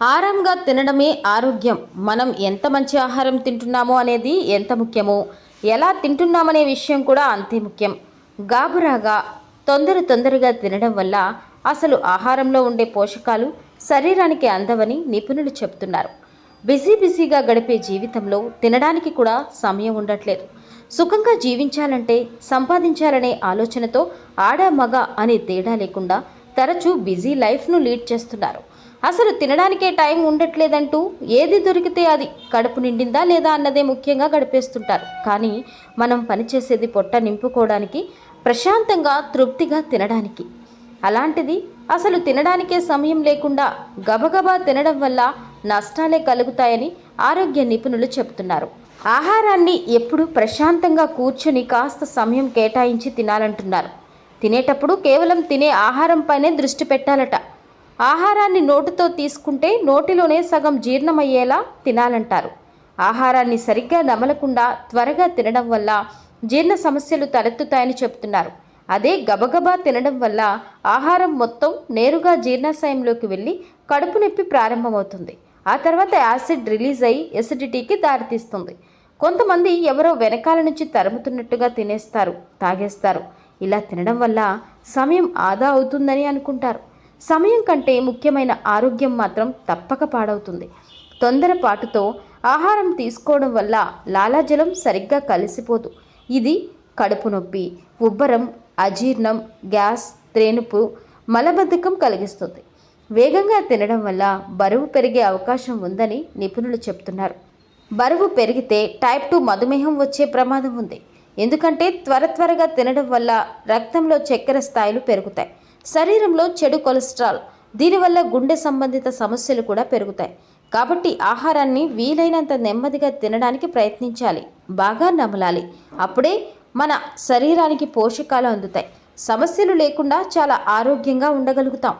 ఆరాంగా తినడమే ఆరోగ్యం. మనం ఎంత మంచి ఆహారం తింటున్నామో అనేది ఎంత ముఖ్యమో ఎలా తింటున్నామనే విషయం కూడా అంతే ముఖ్యం. గాబురాగా తొందర తొందరగా తినడం వల్ల అసలు ఆహారంలో ఉండే పోషకాలు శరీరానికి అందవని నిపుణులు చెప్తున్నారు. బిజీ బిజీగా గడిపే జీవితంలో తినడానికి కూడా సమయం ఉండట్లేదు. సుఖంగా జీవించాలంటే సంపాదించాలనే ఆలోచనతో ఆడ మగ అనే తేడా లేకుండా తరచూ బిజీ లైఫ్ను లీడ్ చేస్తున్నారు. అసలు తినడానికే టైం ఉండట్లేదంటూ ఏది దొరికితే అది కడుపు నిండిందా లేదా అన్నదే ముఖ్యంగా గడిపేస్తుంటారు. కానీ మనం పనిచేసేది పొట్ట నింపుకోవడానికి ప్రశాంతంగా తృప్తిగా తినడానికి. అలాంటిది అసలు తినడానికే సమయం లేకుండా గబగబా తినడం వల్ల నష్టాలే కలుగుతాయని ఆరోగ్య నిపుణులు చెబుతున్నారు. ఆహారాన్ని ఎప్పుడు ప్రశాంతంగా కూర్చొని కాస్త సమయం కేటాయించి తినాలంటున్నారు. తినేటప్పుడు కేవలం తినే ఆహారంపైనే దృష్టి పెట్టాలట. ఆహారాన్ని నోటితో తీసుకుంటే నోటిలోనే సగం జీర్ణమయ్యేలా తినాలంటారు. ఆహారాన్ని సరిగ్గా నమలకుండా త్వరగా తినడం వల్ల జీర్ణ సమస్యలు తలెత్తుతాయని చెప్తున్నారు అదే గబగబా తినడం వల్ల ఆహారం మొత్తం నేరుగా జీర్ణాశయంలోకి వెళ్ళి కడుపు నొప్పి ప్రారంభమవుతుంది. ఆ తర్వాత యాసిడ్ రిలీజ్ అయి ఎసిడిటీకి దారితీస్తుంది. కొంతమంది ఎవరో వెనకాల నుంచి తరుముతున్నట్టుగా తినేస్తారు తాగేస్తారు. ఇలా తినడం వల్ల సమయం ఆదా అవుతుందని అనుకుంటారు. సమయం కంటే ముఖ్యమైన ఆరోగ్యం మాత్రం తప్పక పాడవుతుంది. తొందరపాటుతో ఆహారం తీసుకోవడం వల్ల లాలాజలం సరిగ్గా కలిసిపోదు. ఇది కడుపు నొప్పి ఉబ్బరం అజీర్ణం గ్యాస్ త్రేనుపు మలబద్ధకం కలిగిస్తుంది. వేగంగా తినడం వల్ల బరువు పెరిగే అవకాశం ఉందని నిపుణులు చెప్తున్నారు. బరువు పెరిగితే టైప్ టూ మధుమేహం వచ్చే ప్రమాదం ఉంది. ఎందుకంటే త్వర త్వరగా తినడం వల్ల రక్తంలో చక్కెర స్థాయిలు పెరుగుతాయి. శరీరంలో చెడు కొలెస్ట్రాల్ దీనివల్ల గుండె సంబంధిత సమస్యలు కూడా పెరుగుతాయి. కాబట్టి ఆహారాన్ని వీలైనంత నెమ్మదిగా తినడానికి ప్రయత్నించాలి. బాగా నమలాలి. అప్పుడే మన శరీరానికి పోషకాలు అందుతాయి. సమస్యలు లేకుండా చాలా ఆరోగ్యంగా ఉండగలుగుతాం.